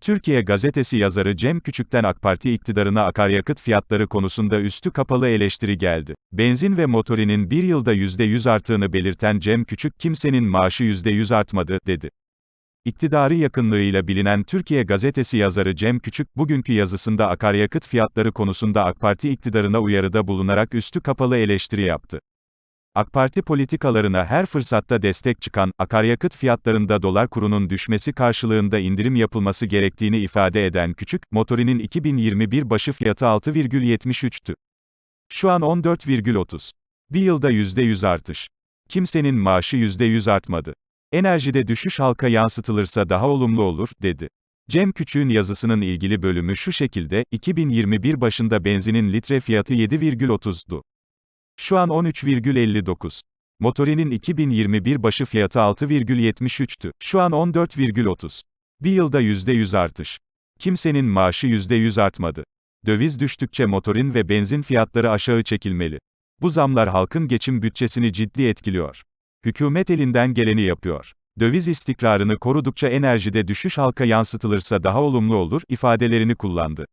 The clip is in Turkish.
Türkiye Gazetesi yazarı Cem Küçük'ten AK Parti iktidarına akaryakıt fiyatları konusunda üstü kapalı eleştiri geldi. Benzin ve motorinin bir yılda %100 arttığını belirten Cem Küçük, kimsenin maaşı %100 artmadı, dedi. İktidarı yakınlığıyla bilinen Türkiye Gazetesi yazarı Cem Küçük, bugünkü yazısında akaryakıt fiyatları konusunda AK Parti iktidarına uyarıda bulunarak üstü kapalı eleştiri yaptı. AK Parti politikalarına her fırsatta destek çıkan, akaryakıt fiyatlarında dolar kurunun düşmesi karşılığında indirim yapılması gerektiğini ifade eden Küçük, motorinin 2021 başı fiyatı 6,73'tü. Şu an 14,30. Bir yılda %100 artış. Kimsenin maaşı %100 artmadı. Enerjide düşüş halka yansıtılırsa daha olumlu olur, dedi. Cem Küçük'ün yazısının ilgili bölümü şu şekilde, 2021 başında benzinin litre fiyatı 7,30'du. Şu an 13,59. Motorinin 2021 başı fiyatı 6,73'tü. Şu an 14,30. Bir yılda %100 artış. Kimsenin maaşı %100 artmadı. Döviz düştükçe motorin ve benzin fiyatları aşağı çekilmeli. Bu zamlar halkın geçim bütçesini ciddi etkiliyor. Hükümet elinden geleni yapıyor. Döviz istikrarını korudukça enerjide düşüş halka yansıtılırsa daha olumlu olur ifadelerini kullandı.